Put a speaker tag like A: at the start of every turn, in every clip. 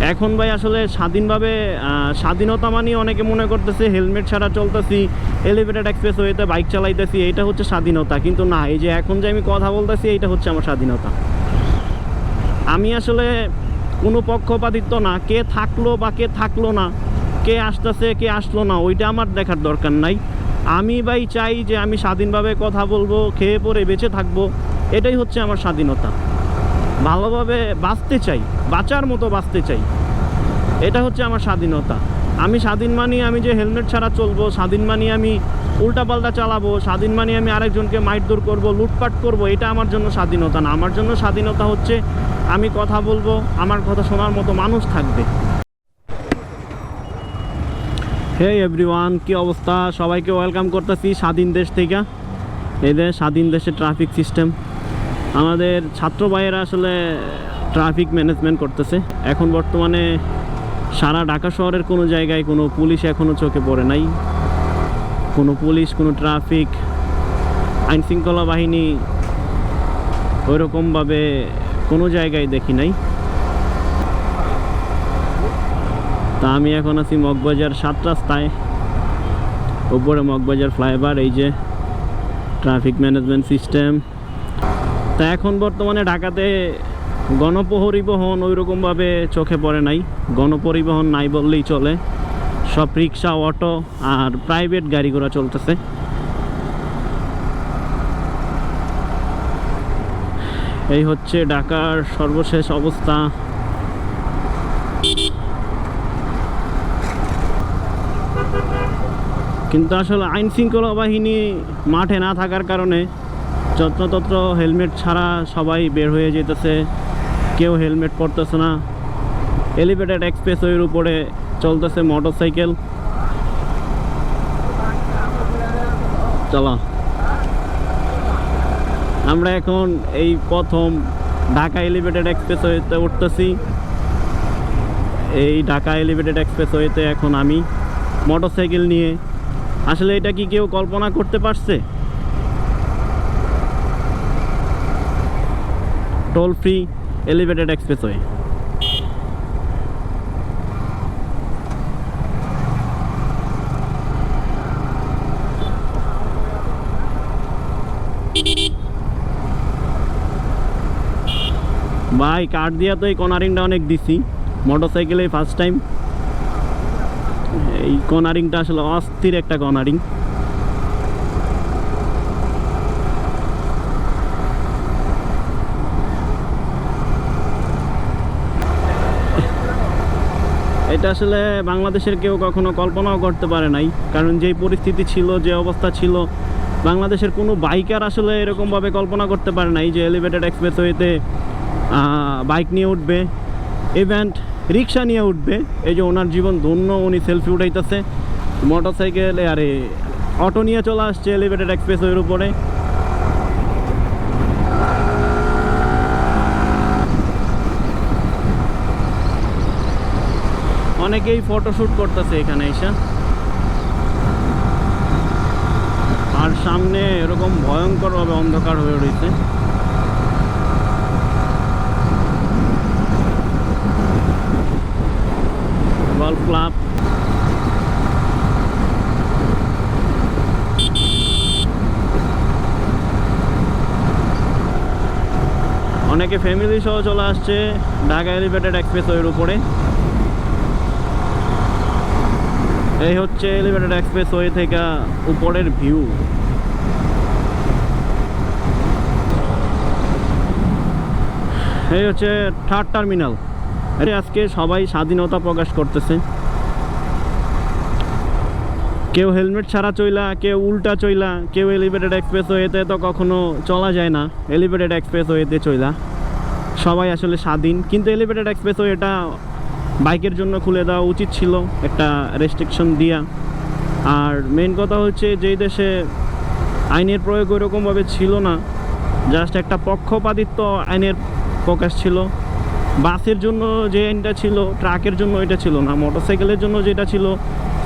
A: এখন ভাই আসলে স্বাধীনভাবে স্বাধীনতা মানে অনেকে মনে করতেছে হেলমেট ছাড়া চলতেছি এলিভেটেড এক্সপ্রেস ওয়েতে বাইক চালাইতেছি এটা হচ্ছে স্বাধীনতা। কিন্তু না, এই যে এখন যে আমি কথা বলতেছি, এইটা হচ্ছে আমার স্বাধীনতা। আমি আসলে কোনো পক্ষপাতিত্ব না, কে থাকল বা কে থাকল না, কে আসতেছে, কে আসলো না, ওইটা আমার দেখার দরকার নাই। আমি ভাই চাই যে আমি স্বাধীনভাবে কথা বলব, খেয়ে পরে বেঁচে থাকব, এটাই হচ্ছে আমার স্বাধীনতা। ভালোভাবে বাঁচতে চাই, বাঁচার মতো বাঁচতে চাই। এটা হচ্ছে আমার স্বাধীনতা। আমি স্বাধীন মানি আমি যে হেলমেট ছাড়া চলবো, স্বাধীন মানি আমি উল্টাপাল্টা চালাবো, স্বাধীন মানি আমি আরেকজনকে মাইটদৌড় করব, লুটপাট করব, এটা আমার জন্য স্বাধীনতা না। আমার জন্য স্বাধীনতা হচ্ছে আমি কথা বলব, আমার কথা শোনার মতো মানুষ থাকবে। হে এভরিওয়ান, কি অবস্থা? সবাইকে ওয়েলকাম করতেছি স্বাধীন দেশ থেকে। এদের স্বাধীন দেশের ট্রাফিক সিস্টেম। আমাদের ছাত্র ভাইয়েরা আসলে ট্রাফিক ম্যানেজমেন্ট করতেছে। এখন বর্তমানে সারা ঢাকা শহরের কোনো জায়গায় কোনো পুলিশ এখনও চোখে পড়ে নাই। কোনো পুলিশ, কোনো ট্রাফিক আইন শৃঙ্খলা বাহিনী ওইরকমভাবে কোনো জায়গায় দেখি নাই। তা আমি এখন আছি মগবাজার সাত রাস্তায়। উপরে মগবাজার ফ্লাইওভার, এই যে ট্রাফিক ম্যানেজমেন্ট সিস্টেম তা এখন বর্তমানে ঢাকাতে গণপরিবহন ওইরকমভাবে চোখে পড়ে নাই। গণপরিবহন নাই বললেই চলে। সব রিক্সা, অটো আর প্রাইভেট গাড়ি ঘোড়া চলতেছে। এই হচ্ছে ঢাকার সর্বশেষ অবস্থা। কিন্তু আসলে আইন শৃঙ্খলা বাহিনী মাঠে না থাকার কারণে যত্রতত্র হেলমেট ছাড়া সবাই বের হয়ে যেতেছে। কেউ হেলমেট পরতেছে না। এলিভেটেড এক্সপ্রেসওয়ের উপরে চলতেছে মোটর সাইকেল চলো। আমরা এখন এই প্রথম ঢাকা এলিভেটেড এক্সপ্রেসওয়েতে উঠতেছি। এই ঢাকা এলিভেটেড এক্সপ্রেসওয়েতে এখন আমি মোটর সাইকেল নিয়ে। আসলে এটা কি কেউ কল্পনা করতে পারছে? টোল ফ্রি এলিভেটেড এক্সপ্রেসওয়ে ভাই, কাঠ দিয়া তো এই কর্নারিংটা অনেক দিছি। মোটর সাইকেলে ফার্স্ট টাইম এই কর্নারিংটা আসলে অস্থির একটা কর্নারিং এটা আসলে বাংলাদেশের কেউ কখনো কল্পনাও করতে পারে নাই। কারণ যেই পরিস্থিতি ছিল, যে অবস্থা ছিল, বাংলাদেশের কোনো বাইকার আসলে এরকমভাবে কল্পনা করতে পারে নাই যে এলিভেটেড এক্সপ্রেস এক্সপ্রেসওয়েতে বাইক নিয়ে উঠবে ইভেন্ট রিক্সা নিয়ে উঠবে। এই যে ওনার জীবন ধন্য, উনি সেলফি উঠাইতেছে মোটর সাইকেল আরে অটো নিয়ে চলে আসছে এলিভেটেড এক্সপ্রেসওয়ের উপরে। অনেকেই ফটোশ্যুট করতেছে এখানে এসে। আর সামনে এরকম ভয়ঙ্করভাবে অন্ধকার হয়ে রয়েছে। ক্লাব অনেকে ফ্যামিলি সহ চলে আসছে ঢাকা এলিভেটেড এক্সপ্রেসওয়ের উপরে। এই হচ্ছে এলিভেটেড এক্সপ্রেস এক্সপ্রেসওয়ে থেকে উপরের ভিউ এই হচ্ছে থার্ড টার্মিনাল আরে আজকে সবাই স্বাধীনতা প্রকাশ করতেছে। কেউ হেলমেট ছাড়া চইলা, কেউ উল্টা চইলা, কেউ এলিভেটেড এক্সপ্রেস ওয়েতে তো কখনো চলা যায় না। এলিভেটেড এক্সপ্রেস ওয়েতে চইলা। সবাই আসলে স্বাধীন। কিন্তু এলিভেটেড এক্সপ্রেস এটা বাইকের জন্য খুলে দেওয়া উচিত ছিল একটা রেস্ট্রিকশন দিয়া। আর মেন কথা হচ্ছে যেই দেশে আইনের প্রয়োগ ওইরকমভাবে ছিল না জাস্ট একটা পক্ষপাতিত্ব আইনের প্রকাশ ছিল। বাসের জন্য যে আইনটা ছিল, ট্রাকের জন্য এটা ছিল না, মোটরসাইকেলের জন্য যেটা ছিল,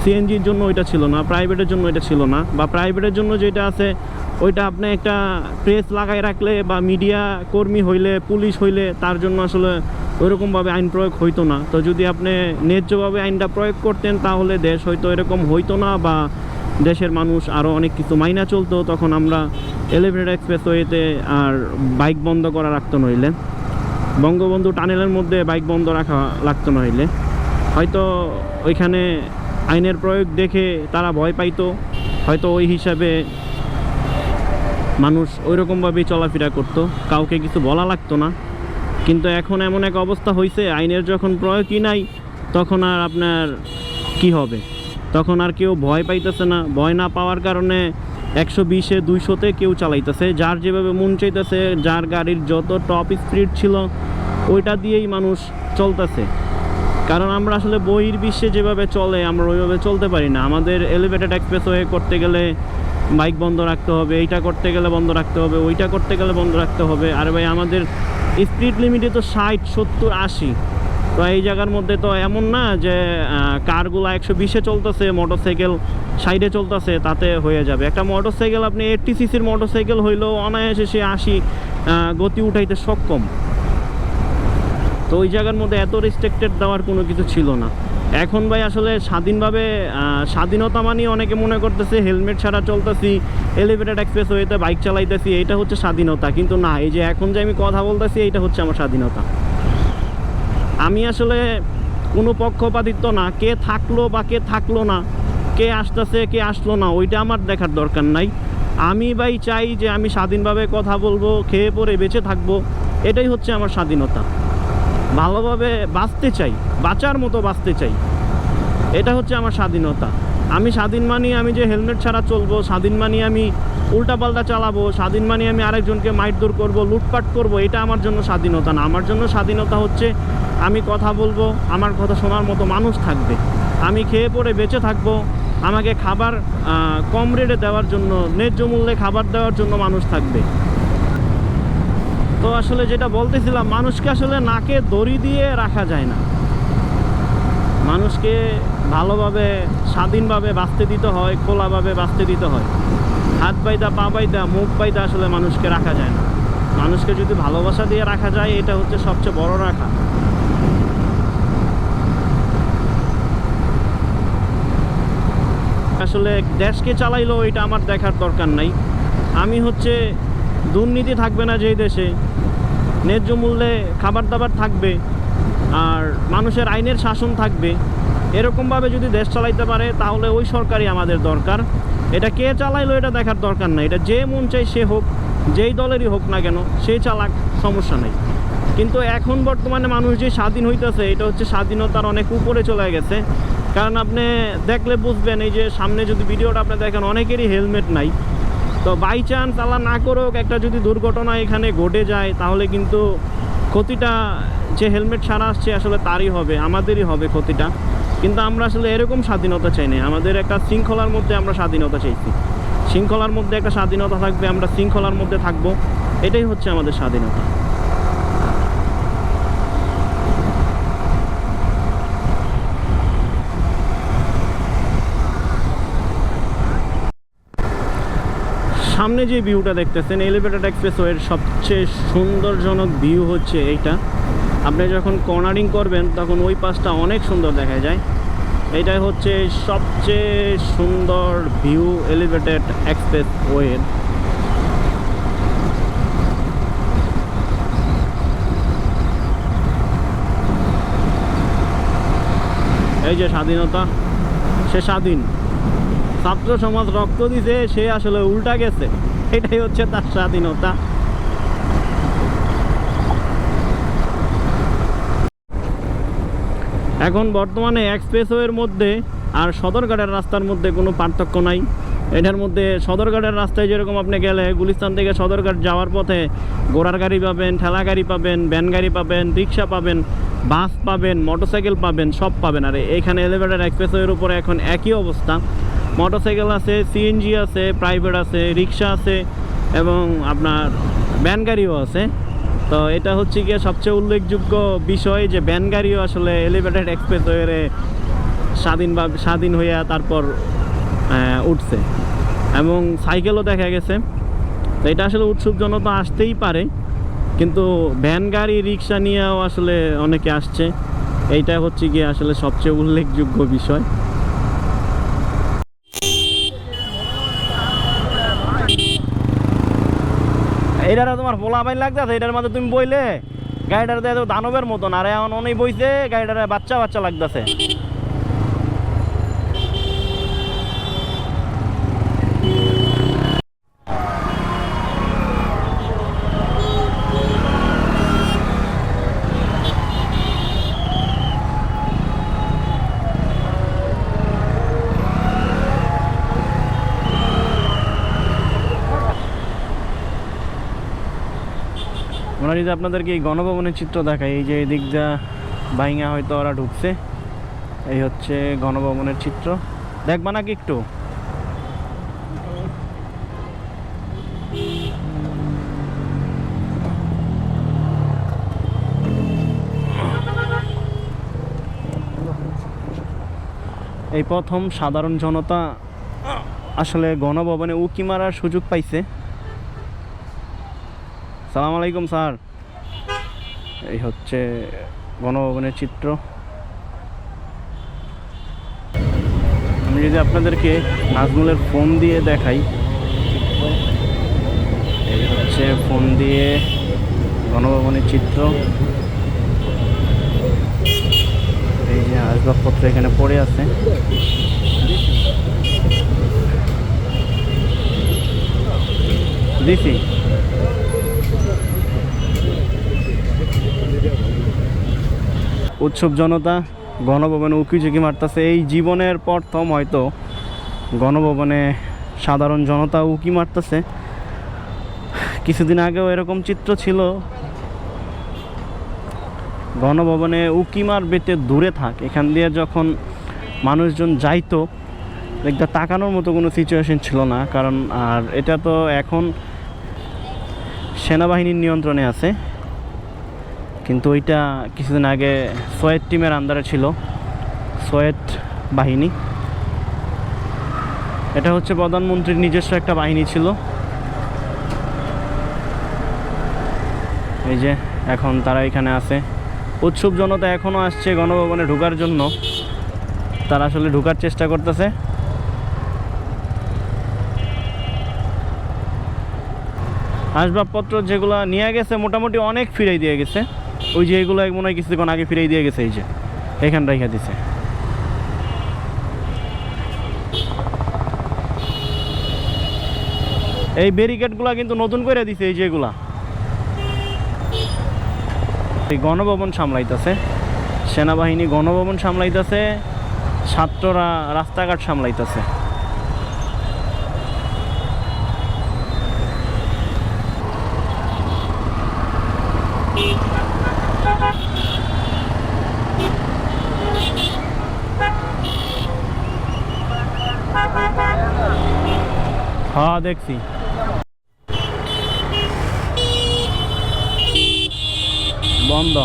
A: সিএনজির জন্য ওইটা ছিল না, প্রাইভেটের জন্য এটা ছিল না, বা প্রাইভেটের জন্য যেটা আছে, ওইটা আপনি একটা প্রেস লাগাই রাখলে বা মিডিয়া কর্মী হইলে, পুলিশ হইলে তার জন্য আসলে ওইরকমভাবে আইন প্রয়োগ হইতো না। তো যদি আপনি ন্যায্যভাবে আইনটা প্রয়োগ করতেন, তাহলে দেশ হয়তো এরকম হইতো না বা দেশের মানুষ আরও অনেক কিছু মাইনা চলতো। তখন আমরা এলিভেটেড এক্সপ্রেসওয়েতে আর বাইক বন্ধ করা রাখতো নইলে। বঙ্গবন্ধু টানেলের মধ্যে বাইক বন্ধ রাখা লাগতো নইলে। হয়তো ওইখানে আইনের প্রয়োগ দেখে তারা ভয় পাইতো। হয়তো ওই হিসাবে মানুষ ওই রকমভাবেই চলাফেরা করতো। কাউকে কিছু বলা লাগতো না। কিন্তু এখন এমন এক অবস্থা হয়েছে আইনের যখন প্রয়োগই নাই, তখন আর আপনার কি হবে? তখন আর কেউ ভয় পাইতেছে না। ভয় না পাওয়ার কারণে একশো বিশে দুইশোতে কেউ চালাইতেছে। যার যেভাবে মন চাইতেছে, যার গাড়ির যত টপ স্পিড ছিল, ওইটা দিয়েই মানুষ চলতেছে। কারণ আমরা আসলে বইয়ের বিশ্বে যেভাবে চলে, আমরা ওইভাবে চলতে পারি না। আমাদের এলিভেটেড এক্সপ্রেসওয়ে করতে গেলে বাইক বন্ধ রাখতে হবে, এইটা করতে গেলে বন্ধ রাখতে হবে, ওইটা করতে গেলে বন্ধ রাখতে হবে। আর ভাই, আমাদের স্পিড লিমিটে তো ষাট, সত্তর, আশি। তো এই জায়গার মধ্যে তো এমন না যে কারগুলো একশো বিশে চলতেছে, মোটরসাইকেল সাইডে চলতেছে, তাতে হয়ে যাবে। একটা মোটরসাইকেল আপনি এইটটি সিসির মোটর সাইকেল হইলেও অনায়াসে সে আশি গতি উঠাইতে সক্ষম। তো ওই জায়গার মধ্যে এত রেস্ট্রিক্টেড দেওয়ার কোনো কিছু ছিল না। এখন ভাই আসলে স্বাধীনভাবে স্বাধীনতা মানে অনেকে মনে করতেছে, হেলমেট ছাড়া চলতেছি এলিভেটেড এক্সপ্রেস ওয়েতে বাইক চালাইতেছি এটা হচ্ছে স্বাধীনতা। কিন্তু না, এই যে এখন যে আমি কথা বলতেছি, এইটা হচ্ছে আমার স্বাধীনতা। আমি আসলে কোনো পক্ষপাতিত্ব না, কে থাকল বা কে থাকল না, কে আসতেছে, কে আসলো না, ওইটা আমার দেখার দরকার নাই। আমি ভাই চাই যে আমি স্বাধীনভাবে কথা বলব, খেয়ে পরে বেঁচে থাকব, এটাই হচ্ছে আমার স্বাধীনতা। ভালোভাবে বাঁচতে চাই, বাঁচার মতো বাঁচতে চাই। এটা হচ্ছে আমার স্বাধীনতা। আমি স্বাধীন মানি আমি যে হেলমেট ছাড়া চলবো, স্বাধীন মানি আমি উল্টাপাল্টা চালাবো, স্বাধীন মানি আমি আরেকজনকে মাইটদৌড় করব, লুটপাট করব, এটা আমার জন্য স্বাধীনতা না। আমার জন্য স্বাধীনতা হচ্ছে আমি কথা বলব, আমার কথা শোনার মতো মানুষ থাকবে। আমি খেয়ে পরে বেঁচে থাকব, আমাকে খাবার কম রেটে দেওয়ার জন্য, ন্যায্য মূল্যে খাবার দেওয়ার জন্য মানুষ থাকবে। তো আসলে যেটা বলতেছিলাম, মানুষকে আসলে নাকে দড়ি দিয়ে রাখা যায় না। মানুষকে ভালোভাবে, স্বাধীনভাবে বাঁচতে দিতে হয়, খোলাভাবে বাঁচতে দিতে হয়। হাত বাইদা পা বাইদা মুখ বাইদা আসলে মানুষকে রাখা যায় না। মানুষকে যদি ভালোবাসা দিয়ে রাখা যায়, এটা হচ্ছে সবচেয়ে বড় রাখা। আসলে দেশকে চালাইলো এটা আমার দেখার দরকার নাই। আমি হচ্ছে, দুর্নীতি থাকবে না যেই দেশে। ন্যায্য মূল্যে খাবার দাবার থাকবে আর মানুষের আইনের শাসন থাকবে। এরকমভাবে যদি দেশ চালাইতে পারে, তাহলে ওই সরকারই আমাদের দরকার। এটা কে চালাইলো এটা দেখার দরকার নাই। এটা যে মন চাই সে হোক, যেই দলেরই হোক না কেন, সে চালাক, সমস্যা নেই। কিন্তু এখন বর্তমানে মানুষ যে স্বাধীন হইতেছে, এটা হচ্ছে স্বাধীনতার অনেক উপরে চলে গেছে। কারণ আপনি দেখলে বুঝবেন, এই যে সামনে যদি ভিডিওটা আপনি দেখেন, অনেকেরই হেলমেট নাই। তো বাই চান্স আল্লাহ না করুক, একটা যদি দুর্ঘটনা এখানে ঘটে যায়, তাহলে কিন্তু ক্ষতিটা যে হেলমেট ছাড়া আসছে আসলে তারই হবে, আমাদেরই হবে ক্ষতিটা। কিন্তু আমরা আসলে এরকম স্বাধীনতা চাই না। আমাদের একটা শৃঙ্খলার মধ্যে আমরা স্বাধীনতা চাইছি। শৃঙ্খলার মধ্যে একটা স্বাধীনতা থাকবে, আমরা শৃঙ্খলার মধ্যে থাকব। এটাই হচ্ছে আমাদের স্বাধীনতা। সামনে যে ভিউটা দেখতেছেন এলিভেটেড এক্সপ্রেসওয়ের সবচেয়ে সুন্দরজনক ভিউ হচ্ছে এইটা। আপনি যখন কর্নারিং করবেন, তখন ওই পাশটা অনেক সুন্দর দেখা যায়। এটাই হচ্ছে সবচেয়ে সুন্দর ভিউ এলিভেটেড এক্সপ্রেসওয়ের এই যে স্বাধীনতা, সে স্বাধীন। ছাত্র সমাজ রক্ত দিছে, সে আসলে উল্টা গেছে। এটাই হচ্ছে তার স্বাধীনতা। এখন বর্তমানে এক্সপ্রেসওয়ের মধ্যে আর সদরঘাটের রাস্তার মধ্যে কোনো পার্থক্য নাই। এটার মধ্যে সদরঘাটের রাস্তায় যেরকম আপনি গেলে, গুলিস্তান থেকে সদরঘাট যাওয়ার পথে ঘোড়ার গাড়ি পাবেন, ঠেলা গাড়ি পাবেন, ভ্যান গাড়ি পাবেন, রিক্সা পাবেন, বাস পাবেন, মোটরসাইকেল পাবেন, সব পাবেন। আর এখানে এলিভেটেড এক্সপ্রেসওয়ের উপরে এখন একই অবস্থা। মোটরসাইকেল আছে সিএনজি আছে প্রাইভেট আছে রিক্সা আছে, এবং আপনার ভ্যান গাড়িও আছে। তো এটা হচ্ছে গিয়ে সবচেয়ে উল্লেখযোগ্য বিষয় যে ভ্যান গাড়িও আসলে এলিভেটেড এক্সপ্রেসওয়ে স্বাধীনভাবে স্বাধীন হইয়া তারপর উঠছে। এবং সাইকেলও দেখা গেছে। তো এটা আসলে উৎসুক জনতা আসতেই পারে, কিন্তু ভ্যান গাড়ি রিক্সা নিয়েও আসলে অনেকে আসছে। এইটা হচ্ছে গিয়ে আসলে সবচেয়ে উল্লেখযোগ্য বিষয়। এইটারা তোমার পোলা বাইন লাগতেছে এটার মধ্যে তুমি বইলে। গাড়িটার দানবের মতন, আর এখন অনেক বইছে, গাড়িটার বাচ্চা বাচ্চা লাগতেছে। আমরা যদি আপনাদেরকে এই গণভবনের চিত্র দেখাই এই যে এই দিক দিয়ে বাইঙা হয়তো ওরা ঢুকছে। এই হচ্ছে গণভবনের চিত্র। দেখবা নাকি একটু? এই প্রথম সাধারণ জনতা আসলে গণভবনে উকি মারার সুযোগ পাইছে। সালাম আলাইকুম, স্যার। এই হচ্ছে গণভবনের চিত্র। আমি যদি আপনাদেরকে নাজমুলের ফোন দিয়ে দেখাই, এই হচ্ছে ফোন দিয়ে গণভবনের চিত্র। এই যে আসবাবপত্র এখানে পড়ে আছে। দিছি। উৎসব জনতা গণভবনে উকি ঝুঁকি মারতেছে। এই জীবনের প্রথম হয়তো গণভবনে সাধারণ জনতা উকি মারতেছে। কিছুদিন আগেও এরকম চিত্র ছিল। গণভবনে উকি মার বেতে দূরে থাক। এখান দিয়ে যখন মানুষজন যাইতো, একটা তাকানোর মতো কোনো সিচুয়েশন ছিল না। কারণ, আর এটা তো এখন সেনাবাহিনীর নিয়ন্ত্রণে আছে। কিন্তু ওইটা কিছুদিন আগে সোয়েদ টিমের আন্ডারে ছিল সোয়েদ বাহিনী। এটা হচ্ছে প্রধানমন্ত্রীর নিজস্ব একটা বাহিনী ছিল। এই যে, এখন তারা এখানে আছে। উৎসব জনতা এখনও আসছে গণভবনে ঢোকার জন্য। তারা আসলে ঢোকার চেষ্টা করতেছে। আসবাবপত্র যেগুলো নিয়ে গেছে, মোটামুটি অনেক ফিরাই দিয়ে গেছে। ওই যে এগুলো মনে হয় কিছুক্ষণ আগে ফিরাই দিয়ে গেছে, এই যে। এখান রেখে দিছে। এই ব্যারিকেডগুলো কিন্তু নতুন করে দিছে, এই যেগুলা এই গণভবন সামলাইতেছে। সেনাবাহিনী গণভবন সামলাইতেছে। ছাত্ররা রাস্তাঘাট সামলাইতেছে। হ্যাঁ দেখছি। বন্ধ।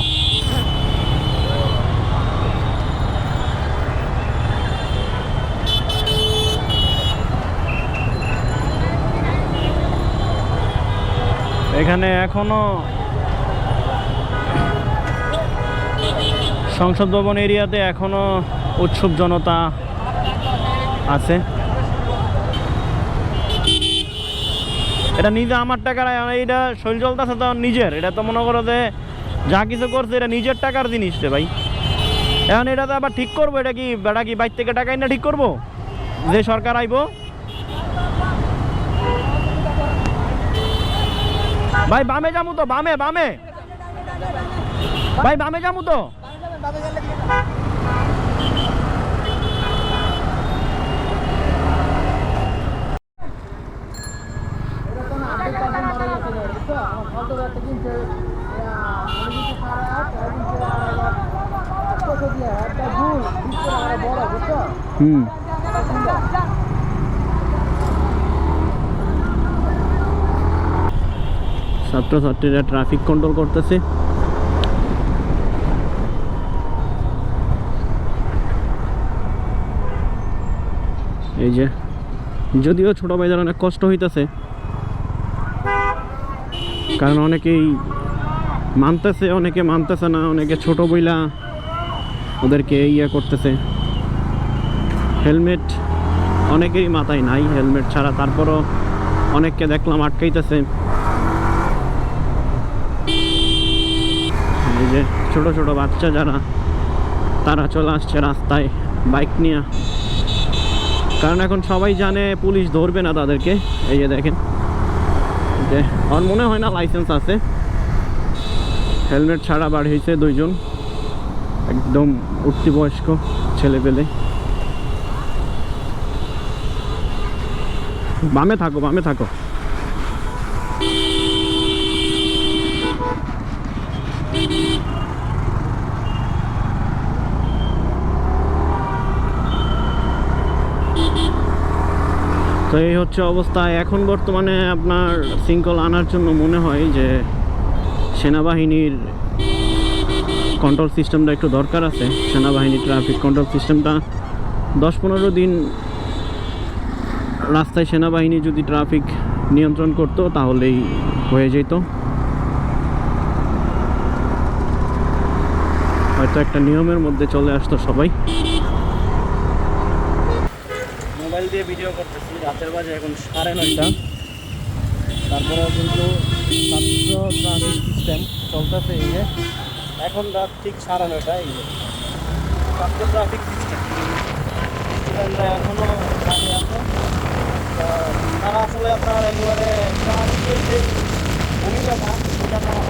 A: এখানে এখনও সংসদ ভবন এরিয়াতে এখনও উৎসুক জনতা আছে। এটা নিজে আমার টাকার এটা শৈল চলতেছে তো নিজের। এটা তো মনে করো যে যা কিছু করছে, এটা নিজের টাকার জিনিস রে ভাই। এখন এটা তো আবার ঠিক করব, এটা কি বেটা কি বাইর থেকে টাকা না ঠিক করব? যে সরকার আইব। ভাই, বামে যামু তো, বামে বামে। ভাই, বামে যামু তো। হুম। ছাত্রছাত্রীরা ট্রাফিক কন্ট্রোল করতেছে। এই যে যদিও ছোট ভাইদের অনেক কষ্ট হইতেছে কারণ অনেকেই মানতেছে, অনেকে মানতেছে না, অনেকে ছোট বইলা ওদেরকে ইয়ে করতেছে। হেলমেট অনেকেরই মাথায় নাই, হেলমেট ছাড়া তারপরও অনেককে দেখলাম আটকাইতেছে। এই যে ছোট ছোট বাচ্চা যারা, তারা চলে আসছে রাস্তায় বাইক নিয়ে। কারণ এখন সবাই জানে পুলিশ ধরবে না তাদেরকে, এই যে দেখেন। যে আমার মনে হয় না লাইসেন্স আছে। হেলমেট ছাড়া বার হয়েছে দুইজন। একদম উঠতি বয়স্ক ছেলে পেলে। বামে থাকো বামে থাকো তো এই হচ্ছে অবস্থা। এখন বর্তমানে আপনার শৃঙ্খলা আনার জন্য মনে হয় যে সেনাবাহিনীর কন্ট্রোল সিস্টেমটা একটু দরকার আছে। সেনাবাহিনী ট্রাফিক কন্ট্রোল সিস্টেমটা দশ পনেরো দিন রাস্তায় সেনাবাহিনী যদি ট্রাফিক নিয়ন্ত্রণ করতো তাহলেই হয়ে যেত। হয়তো একটা নিয়মের মধ্যে চলে আসতো সবাই মোবাইল দিয়ে ভিডিও করতেছি, রাতের বাজে এখন সাড়ে নয়টা। তারপরেও কিন্তু ছাত্র ট্রাফিক সিস্টেম চলতেছে এই যে। এখন রাত ঠিক সাড়ে নয়টা, এই যে। ট্রাফিক সিস্টেম এখনও আছে। তারা আসলে আপনার একেবারে ট্রাফিকের যে ভূমিকাটা সেটা তারা।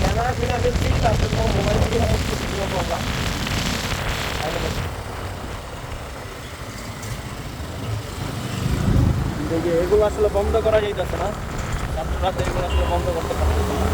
A: ক্যামেরা কিনা ফেলছি তারপর মোবাইল দিয়ে একটু ভিডিও করলাম। এগুলো আসলে বন্ধ করা যাইতেছে না। রাত্রে রাতে এগুলো আসলে বন্ধ করতে পারতেছে না